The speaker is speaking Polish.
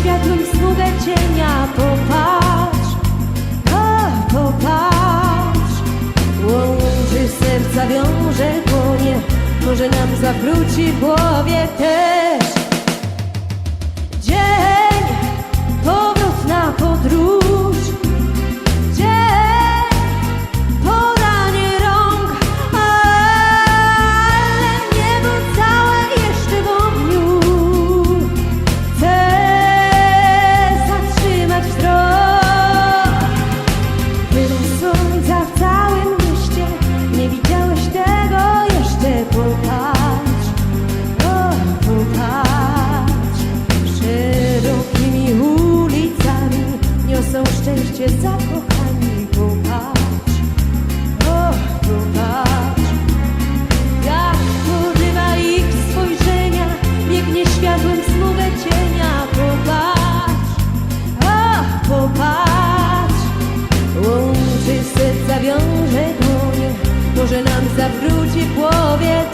światłem w smugę cienia Popatrz, o, popatrz. Łączy serca, wiąże dłonie Może nam zawróci w głowie też. Dzień zakochani Popatrz, o popatrz Jak porywa ich spojrzenia Biegnie światłem smugę cienia. Popatrz, o popatrz. Łączy serca, wiąże dłonie. Może nam zawróci głowie